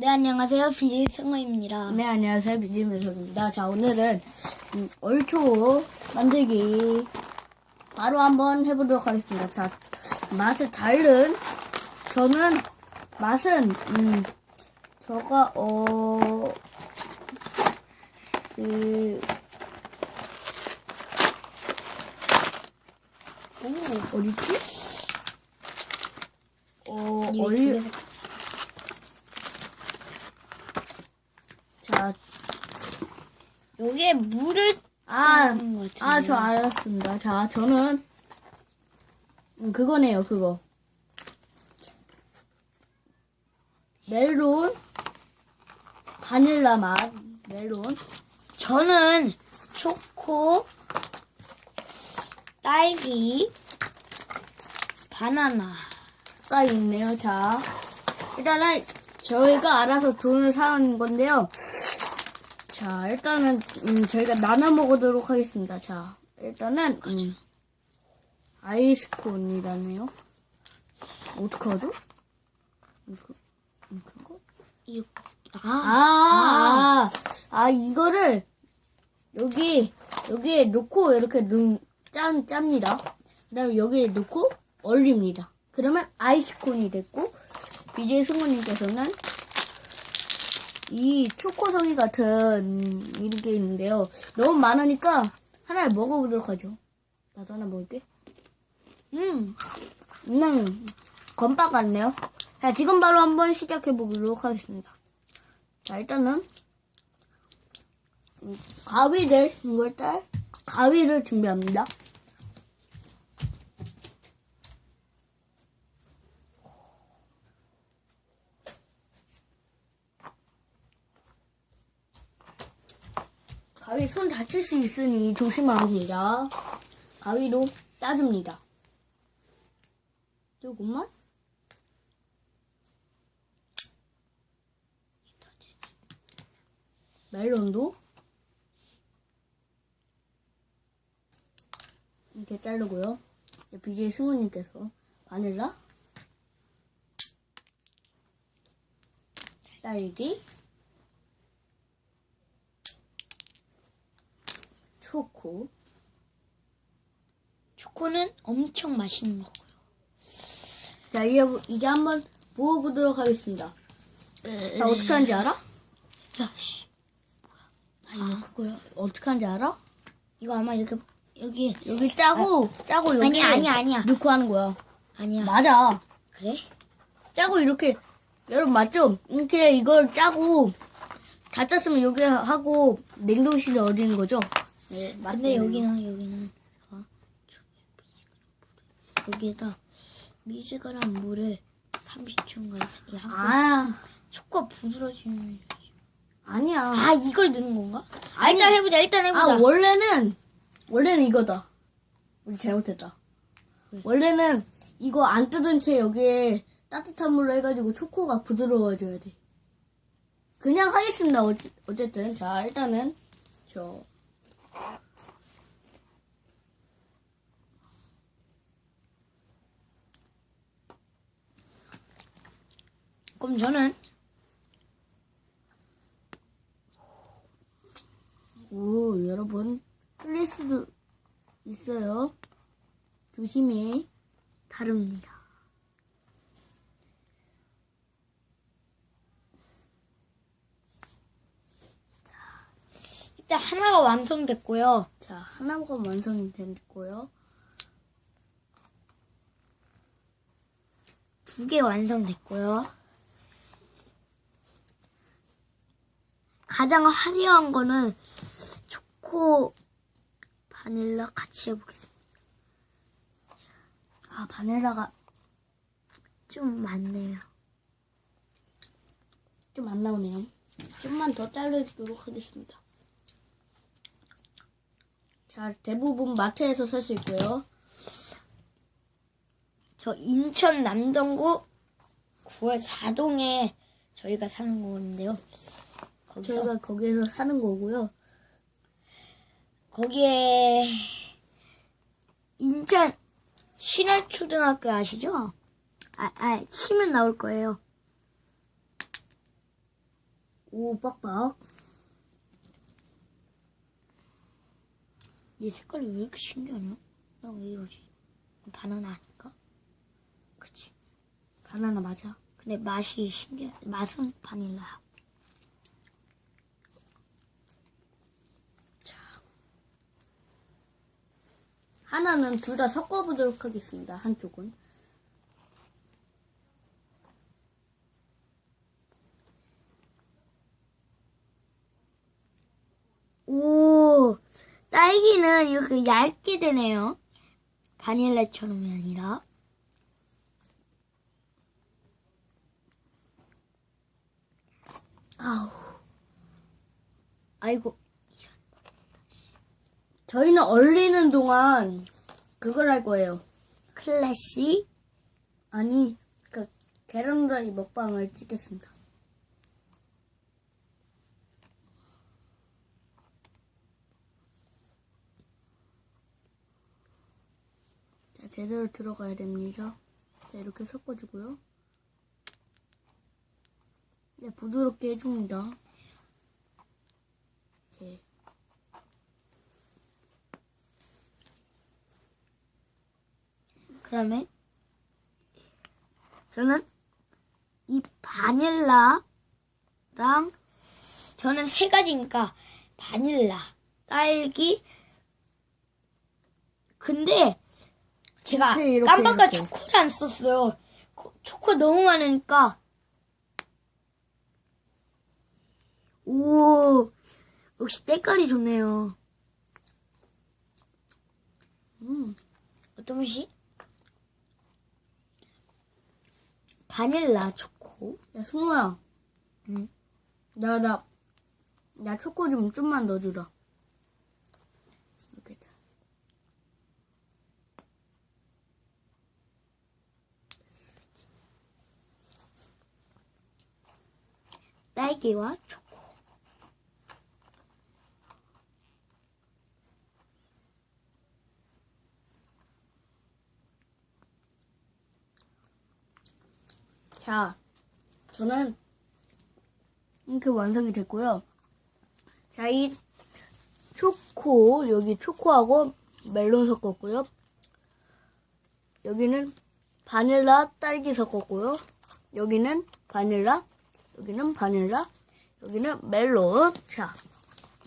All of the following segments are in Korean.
네, 안녕하세요. 비승호입니다. 네, 안녕하세요. 비지면서입니다. 자, 오늘은 음, 얼초 만들기 바로 한번 해보도록 하겠습니다. 자, 맛을 다른 저는 맛은 음, 저가 어, 그 어디지? 어, 얼, 자, 요게 물을 아, 하는 것 같은데요. 아, 저 알았습니다. 자, 저는, 음, 그거네요, 그거. 멜론, 바닐라 맛, 멜론. 저는 초코, 딸기, 바나나. 가 있네요. 자, 일단은 저희가 알아서 돈을 사는 건데요. 자, 일단은 음, 저희가 나눠 먹도록 하겠습니다. 자, 일단은 음, 아이스콘이라네요. 어떡하죠? 이거, 이거? 이거, 아, 아, 아, 아, 이거를 여기 여기에 놓고 이렇게 눈 짜, 짭니다. 그다음에 여기에 놓고 얼립니다. 그러면 아이스콘이 됐고 BJ 승우님께서는 이 초코송이 같은 이게 있는데요. 너무 많으니까 하나를 먹어보도록 하죠. 나도 하나 먹을게. 음, 음, 건빵 같네요. 자, 지금 바로 한번 시작해 보도록 하겠습니다. 자, 일단은 음, 가위를 이걸 딸 가위를 준비합니다. 가위 손 다칠 수 있으니 조심합니다. 가위로 따줍니다. 조금만. 멜론도 이렇게 자르고요. BJ 승우님께서 바닐라, 딸기, 초코, 초코는 엄청 맛있는 거고요. 자, 이제, 이제 한번 부어보도록 하겠습니다. 자, 어떻게 하는지 알아? 야, 씨. 아, 이거 그거야. 어떻게 하는지 알아? 이거 아마 이렇게, 여기. 여기 짜고, 짜고 여기 아니야, 아니야, 아니야. 넣고 하는 거야. 아니야. 맞아. 그래? 짜고 이렇게, 여러분 맞죠? 이렇게 이걸 짜고, 다 짰으면 여기 하고, 냉동실에 얼리는 거죠? 네, 근데 여기는, 여기는. 어? 여기에다 미지근한 물을 30초간 하고 아, 초코가 부스러지면 아니야. 아 이걸 넣는 건가? 아. 일단 해보자 일단 해보자 아, 원래는, 원래는 이거다. 우리 잘못했다. 원래는 이거 안 뜯은 채 여기에 따뜻한 물로 해가지고 초코가 부드러워져야 돼. 그냥 하겠습니다. 어, 어쨌든. 자, 일단은, 저, 그럼 저는 오, 여러분, 흘릴 수도 있어요. 조심히. 다릅니다 일단 하나가 완성됐고요 자, 하나가 완성이 됐고요. 두 개 완성됐고요 가장 화려한 거는 초코 바닐라 같이 해보겠습니다 아, 바닐라가 좀 많네요 좀 안 나오네요. 좀만 더 자르도록 하겠습니다. 자, 대부분 마트에서 살 수 있고요. 저 인천 남동구 9월 4동에 저희가 사는 건데요. 거기서 저희가 거기에서 사는 거고요. 거기에 인천 신월초등학교 아시죠? 아, 아, 치면 나올 거예요. 오, 빡빡. 얘 색깔이 왜 이렇게 신기하냐? 나 왜 이러지? 바나나 아닐까? 그치. 바나나 맞아. 근데 맛이 신기해. 맛은 바닐라야. 하나는 둘 다 섞어보도록 하겠습니다. 한쪽은. 오, 딸기는 이렇게 얇게 되네요. 바닐라처럼이 아니라. 아우. 아이고. 저희는 얼리는 동안 그걸 할 거예요. 클래식. 아니, 그 계란후라이 먹방을 찍겠습니다. 자, 제대로 들어가야 됩니다. 자, 이렇게 섞어주고요. 네, 부드럽게 해줍니다. 이렇게. 그 다음에 저는 이 바닐라랑 저는 세 가지니까 바닐라, 딸기. 근데 제가 이렇게, 이렇게, 깜빡아 이렇게. 초코를 안 썼어요. 코- 초코 너무 많으니까. 오, 역시 때깔이 좋네요. 음, 어떤 맛이? 바닐라 초코. 야, 승우야. 응. 나, 나, 나 초코 좀 좀만 넣어주라. 이렇게. 자. 딸기와 초코. 자, 저는 이렇게 완성이 됐고요. 자, 이 초코, 여기 초코하고 멜론 섞었고요. 여기는 바닐라, 딸기 섞었고요. 여기는 바닐라, 여기는 바닐라, 여기는 멜론. 자,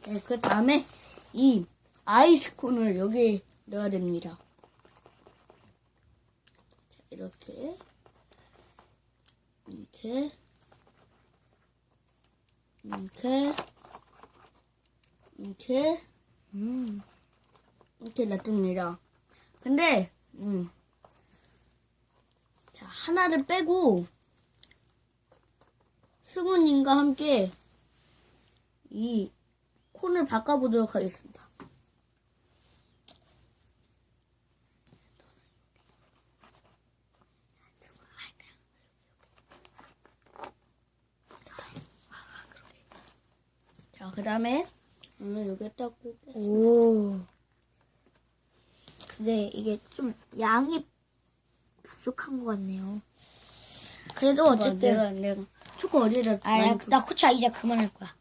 네, 그 다음에 이 아이스콘을 여기 넣어야 됩니다. 자, 이렇게. 이렇게 이렇게 이렇게 음. 이렇게 놔둡니다. 근데 음. 자 하나를 빼고 승우님과 함께 이 콘을 바꿔보도록 하겠습니다. 자, 그 다음에 오늘 여기다 꽂고 오. 근데 이게 좀 양이 부족한 것 같네요. 그래도 어쨌든. 내가 내가 초코 어디다 아, 야, 많이 나 코차 이제 그만할 거야.